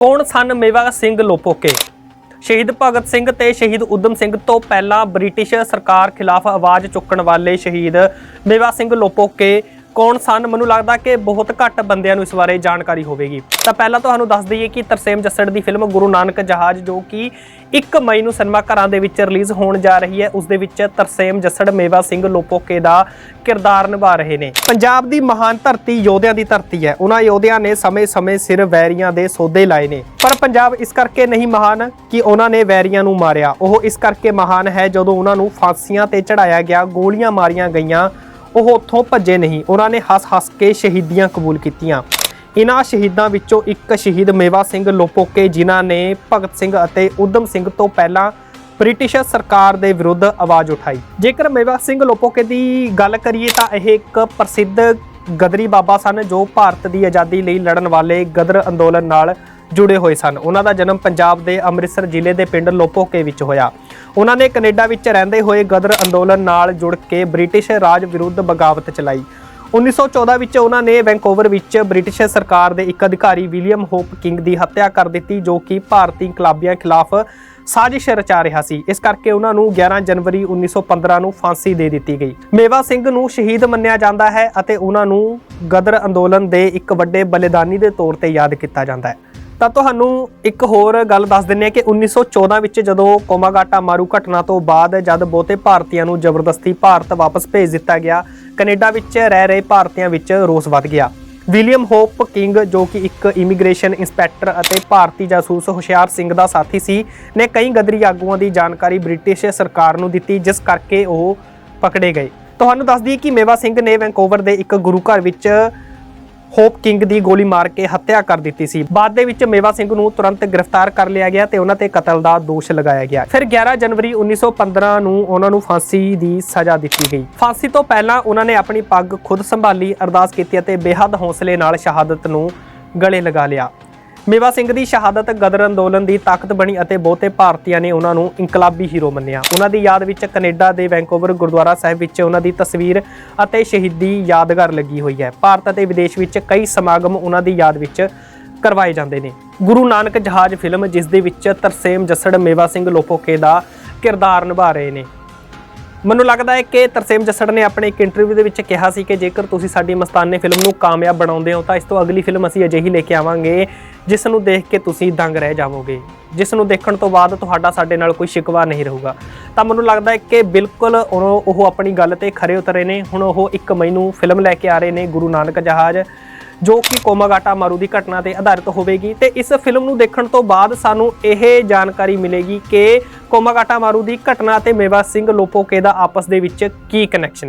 ਕੌਣ ਸਨ ਮੇਵਾ ਸਿੰਘ ਲੋਪੋਕੇ? ਸ਼ਹੀਦ ਭਗਤ ਸਿੰਘ ਤੇ ਸ਼ਹੀਦ ਉਦਮ ਸਿੰਘ ਤੋਂ ਪਹਿਲਾਂ ਬ੍ਰਿਟਿਸ਼ ਸਰਕਾਰ ਖਿਲਾਫ ਆਵਾਜ਼ ਚੁੱਕਣ ਵਾਲੇ ਸ਼ਹੀਦ ਮੇਵਾ ਸਿੰਘ ਲੋਪੋਕੇ ਕੌਣ ਸਨ? ਮੈਨੂੰ ਲੱਗਦਾ ਕਿ ਬਹੁਤ ਘੱਟ ਬੰਦਿਆਂ ਨੂੰ ਇਸ ਬਾਰੇ ਜਾਣਕਾਰੀ ਹੋਵੇਗੀ। ਤਾਂ ਪਹਿਲਾਂ ਤੁਹਾਨੂੰ ਦੱਸ ਦਈਏ ਕਿ ਤਰਸੇਮ ਜੱਸੜ ਦੀ ਫਿਲਮ ਗੁਰੂ ਨਾਨਕ ਜਹਾਜ਼, ਜੋ ਕਿ 1 ਮਈ ਨੂੰ ਸਿਨੇਮਾ ਘਰਾਂ ਦੇ ਵਿੱਚ ਰਿਲੀਜ਼ ਹੋਣ ਜਾ ਰਹੀ ਹੈ, ਉਸ ਦੇ ਵਿੱਚ ਤਰਸੇਮ ਜੱਸੜ, ਮੇਵਾ ਸਿੰਘ, ਲੋਪੋਕੇ ਦਾ ਕਿਰਦਾਰ ਨਿਭਾ ਰਹੇ ਨੇ। ਪੰਜਾਬ ਦੀ ਮਹਾਨ ਧਰਤੀ ਯੋਧਿਆਂ ਦੀ ਧਰਤੀ ਹੈ। ਉਹਨਾਂ ਯੋਧਿਆਂ ਨੇ ਸਮੇਂ-ਸਮੇਂ ਸਿਰ ਵੈਰੀਆਂ ਦੇ ਸੌਦੇ ਲਾਏ ਨੇ। ਪਰ ਪੰਜਾਬ ਇਸ ਕਰਕੇ ਨਹੀਂ ਮਹਾਨ ਕਿ ਉਹਨਾਂ ਨੇ ਵੈਰੀਆਂ ਨੂੰ ਮਾਰਿਆ। ਉਹ ਇਸ ਕਰਕੇ ਮਹਾਨ ਹੈ ਜਦੋਂ ਉਹਨਾਂ ਨੂੰ ਫਾਂਸੀਆਂ ਤੇ ਚੜਾਇਆ ਗਿਆ, ਗੋਲੀਆਂ ਮਾਰੀਆਂ ਗਈਆਂ ਉਹ ਉੱਥੋਂ ਭੱਜੇ ਨਹੀਂ। ਉਹਨਾਂ ਨੇ ਹੱਸ-ਹੱਸ ਕੇ ਸ਼ਹੀਦੀਆਂ ਕਬੂਲ ਕੀਤੀਆਂ। ਇਨ੍ਹਾਂ ਸ਼ਹੀਦਾਂ ਵਿੱਚੋਂ ਇੱਕ ਸ਼ਹੀਦ ਮੇਵਾ ਸਿੰਘ ਲੋਪੋਕੇ, ਜਿਨ੍ਹਾਂ ਨੇ ਭਗਤ ਸਿੰਘ ਅਤੇ ਉਦਮ ਸਿੰਘ ਤੋਂ ਪਹਿਲਾਂ ਬ੍ਰਿਟਿਸ਼ ਸਰਕਾਰ ਦੇ ਵਿਰੁੱਧ ਆਵਾਜ਼ ਉਠਾਈ। ਜੇਕਰ ਮੇਵਾ ਸਿੰਘ ਲੋਪੋਕੇ ਦੀ ਗੱਲ ਕਰੀਏ ਤਾਂ ਇਹ ਇੱਕ ਪ੍ਰਸਿੱਧ ਗਦਰੀ ਬਾਬਾ ਸਨ, ਜੋ ਭਾਰਤ ਦੀ ਆਜ਼ਾਦੀ ਲਈ ਲੜਨ ਵਾਲੇ ਗਦਰ ਅੰਦੋਲਨ ਨਾਲ ਜੁੜੇ ਹੋਏ ਸਨ। ਉਹਨਾਂ ਦਾ ਜਨਮ ਪੰਜਾਬ ਦੇ ਅੰਮ੍ਰਿਤਸਰ ਜ਼ਿਲ੍ਹੇ ਦੇ ਪਿੰਡ ਲੋਪੋਕੇ ਵਿੱਚ ਹੋਇਆ। ਉਹਨਾਂ ਨੇ ਕੈਨੇਡਾ ਵਿੱਚ ਰਹਿੰਦੇ ਹੋਏ ਗਦਰ ਅੰਦੋਲਨ ਨਾਲ ਜੁੜ ਕੇ ਬ੍ਰਿਟਿਸ਼ ਰਾਜ ਵਿਰੁੱਧ ਬਗਾਵਤ ਚਲਾਈ। 1914 ਵਿੱਚ ਉਹਨਾਂ ਨੇ ਵੈਂਕੂਵਰ ਵਿੱਚ ਬ੍ਰਿਟਿਸ਼ ਸਰਕਾਰ ਦੇ ਇੱਕ ਅਧਿਕਾਰੀ ਵਿਲੀਅਮ ਹੋਪ ਕਿੰਗ ਦੀ ਹੱਤਿਆ ਕਰ ਦਿੱਤੀ, ਜੋ ਕਿ ਭਾਰਤੀ ਇਨਕਲਾਬੀਆਂ ਖਿਲਾਫ ਸਾਜ਼ਿਸ਼ ਰਚਾ ਰਿਹਾ ਸੀ। ਇਸ ਕਰਕੇ ਉਹਨਾਂ ਨੂੰ 11 ਜਨਵਰੀ 1915 ਨੂੰ ਫਾਂਸੀ ਦੇ ਦਿੱਤੀ ਗਈ। ਮੇਵਾ ਸਿੰਘ ਨੂੰ ਸ਼ਹੀਦ ਮੰਨਿਆ ਜਾਂਦਾ ਹੈ ਅਤੇ ਉਹਨਾਂ ਨੂੰ ਗਦਰ ਅੰਦੋਲਨ ਦੇ ਇੱਕ ਵੱਡੇ ਬਲੀਦਾਨੀ ਦੇ ਤੌਰ ਤੇ ਯਾਦ ਕੀਤਾ ਜਾਂਦਾ ਹੈ। ਤਾਂ ਤੁਹਾਨੂੰ ਇੱਕ ਹੋਰ ਗੱਲ ਦੱਸ ਦਿੰਨੇ ਆ ਕਿ 1914 ਵਿੱਚ ਜਦੋਂ ਕੋਮਾਗਾਟਾ ਮਾਰੂ ਘਟਨਾ ਤੋਂ ਬਾਅਦ ਜਦ ਬਹੁਤੇ ਭਾਰਤੀਆਂ ਨੂੰ ਜ਼ਬਰਦਸਤੀ ਭਾਰਤ ਵਾਪਸ ਭੇਜ ਦਿੱਤਾ ਗਿਆ, ਕੈਨੇਡਾ ਵਿੱਚ ਰਹਿ ਰਹੇ ਭਾਰਤੀਆਂ ਵਿੱਚ ਰੋਸ ਵੱਧ ਗਿਆ। ਵਿਲੀਅਮ ਹੋਪ ਕਿੰਗ, ਜੋ ਕਿ ਇੱਕ ਇਮੀਗ੍ਰੇਸ਼ਨ ਇੰਸਪੈਕਟਰ ਅਤੇ ਭਾਰਤੀ ਜਾਸੂਸ ਹੁਸ਼ਿਆਰ ਸਿੰਘ ਦਾ ਸਾਥੀ ਸੀ, ਨੇ ਕਈ ਗਦਰੀ ਆਗੂਆਂ ਦੀ ਜਾਣਕਾਰੀ ਬ੍ਰਿਟਿਸ਼ ਸਰਕਾਰ ਨੂੰ ਦਿੱਤੀ, ਜਿਸ ਕਰਕੇ ਉਹ ਪਕੜੇ ਗਏ। ਤੁਹਾਨੂੰ ਦੱਸ ਦਈਏ ਕਿ ਮੇਵਾ ਸਿੰਘ ਨੇ ਵੈਂਕੂਵਰ ਦੇ ਇੱਕ ਗੁਰੂ ਘਰ ਵਿੱਚ ਹੋਪ ਕਿੰਗ ਦੀ ਗੋਲੀ ਮਾਰ ਕੇ ਹੱਤਿਆ ਕਰ ਦਿੱਤੀ ਸੀ। ਬਾਅਦ ਦੇ ਵਿੱਚ ਮੇਵਾ ਸਿੰਘ ਨੂੰ ਤੁਰੰਤ ਗ੍ਰਿਫਤਾਰ ਕਰ ਲਿਆ ਗਿਆ ਤੇ ਉਹਨਾਂ ਤੇ ਕਤਲ ਦਾ ਦੋਸ਼ ਲਗਾਇਆ ਗਿਆ। ਫਿਰ 11 ਜਨਵਰੀ 1915 ਨੂੰ ਉਹਨਾਂ ਨੂੰ ਫਾਂਸੀ ਦੀ ਸਜ਼ਾ ਦਿੱਤੀ ਗਈ। ਫਾਂਸੀ ਤੋਂ ਪਹਿਲਾਂ ਉਹਨਾਂ ਨੇ ਆਪਣੀ ਪੱਗ ਖੁਦ ਸੰਭਾਲੀ ਅਰਦਾਸ ਕੀਤੀ ਅਤੇ ਬੇਹੱਦ ਹੌਸਲੇ ਨਾਲ ਸ਼ਹਾਦਤ ਨੂੰ ਗਲੇ ਲਗਾ ਲਿਆ। ਮੇਵਾ ਸਿੰਘ ਦੀ ਸ਼ਹਾਦਤ ਗਦਰ ਅੰਦੋਲਨ ਦੀ ਤਾਕਤ ਬਣੀ ਅਤੇ ਬਹੁਤੇ ਭਾਰਤੀਆਂ ਨੇ ਉਹਨਾਂ ਨੂੰ ਇਨਕਲਾਬੀ ਹੀਰੋ ਮੰਨਿਆ। ਉਹਨਾਂ ਦੀ ਯਾਦ ਵਿੱਚ ਕੈਨੇਡਾ ਦੇ ਵੈਂਕੂਵਰ ਗੁਰਦੁਆਰਾ ਸਾਹਿਬ ਵਿੱਚ ਉਹਨਾਂ ਦੀ ਤਸਵੀਰ ਅਤੇ ਸ਼ਹੀਦੀ ਯਾਦਗਾਰ ਲੱਗੀ ਹੋਈ ਹੈ। ਭਾਰਤ ਅਤੇ ਵਿਦੇਸ਼ ਵਿੱਚ ਕਈ ਸਮਾਗਮ ਉਹਨਾਂ ਦੀ ਯਾਦ ਵਿੱਚ ਕਰਵਾਏ ਜਾਂਦੇ ਨੇ। ਗੁਰੂ ਨਾਨਕ ਜਹਾਜ਼ ਫਿਲਮ, ਜਿਸ ਦੇ ਵਿੱਚ ਤਰਸੇਮ ਜੱਸੜ, ਮੇਵਾ ਸਿੰਘ ਲੋਪੋਕੇ ਦਾ ਕਿਰਦਾਰ ਨਿਭਾ ਰਹੇ ਨੇ। ਮੈਨੂੰ ਲੱਗਦਾ ਹੈ ਕਿ ਤਰਸੇਮ ਜੱਸੜ ਨੇ ਆਪਣੇ ਇੱਕ ਇੰਟਰਵਿਊ ਦੇ ਵਿੱਚ ਕਿਹਾ ਸੀ ਕਿ ਜੇਕਰ ਤੁਸੀਂ ਸਾਡੀ ਮਸਤਾਨੇ ਫਿਲਮ ਨੂੰ ਕਾਮਯਾਬ ਬਣਾਉਂਦੇ ਹੋ ਤਾਂ ਇਸ ਤੋਂ ਅਗਲੀ ਫਿਲਮ ਅਸੀਂ ਅਜਿਹੀ ਲੈ ਕੇ ਆਵਾਂਗੇ, ਜਿਸ ਨੂੰ ਦੇਖ ਕੇ ਤੁਸੀਂ ਦੰਗ ਰਹਿ ਜਾਵੋਗੇ। ਜਿਸ ਨੂੰ ਦੇਖਣ ਤੋਂ ਬਾਅਦ ਤੁਹਾਡਾ ਸਾਡੇ ਨਾਲ ਕੋਈ ਸ਼ਿਕਵਾ ਨਹੀਂ ਰਹੂਗਾ। ਤਾਂ ਮੈਨੂੰ ਲੱਗਦਾ ਹੈ ਕਿ ਬਿਲਕੁਲ ਉਹ ਉਹ ਆਪਣੀ ਗੱਲ ਤੇ ਖਰੇ ਉਤਰੇ ਨੇ। ਹੁਣ ਉਹ ਇੱਕ ਮਈ ਨੂੰ ਫਿਲਮ ਲੈ ਕੇ ਆ ਰਹੇ ਨੇ ਗੁਰੂ ਨਾਨਕ ਜਹਾਜ਼। ਜੋ ਕਿ ਕੋਮਾਗਾਟਾ ਮਾਰੂ ਦੀ ਘਟਨਾ ਤੇ ਆਧਾਰਿਤ ਹੋਵੇਗੀ ਤੇ ਇਸ ਫਿਲਮ ਨੂੰ ਦੇਖਣ ਤੋਂ ਬਾਅਦ ਸਾਨੂੰ ਇਹ ਜਾਣਕਾਰੀ ਮਿਲੇਗੀ ਕਿ ਕੋਮਾਗਾਟਾ ਮਾਰੂ ਦੀ ਘਟਨਾ ਤੇ ਮੇਵਾ ਸਿੰਘ ਲੋਪੋਕੇ ਦਾ ਆਪਸ ਦੇ ਵਿੱਚ ਕੀ ਕਨੈਕਸ਼ਨ ਹੈ।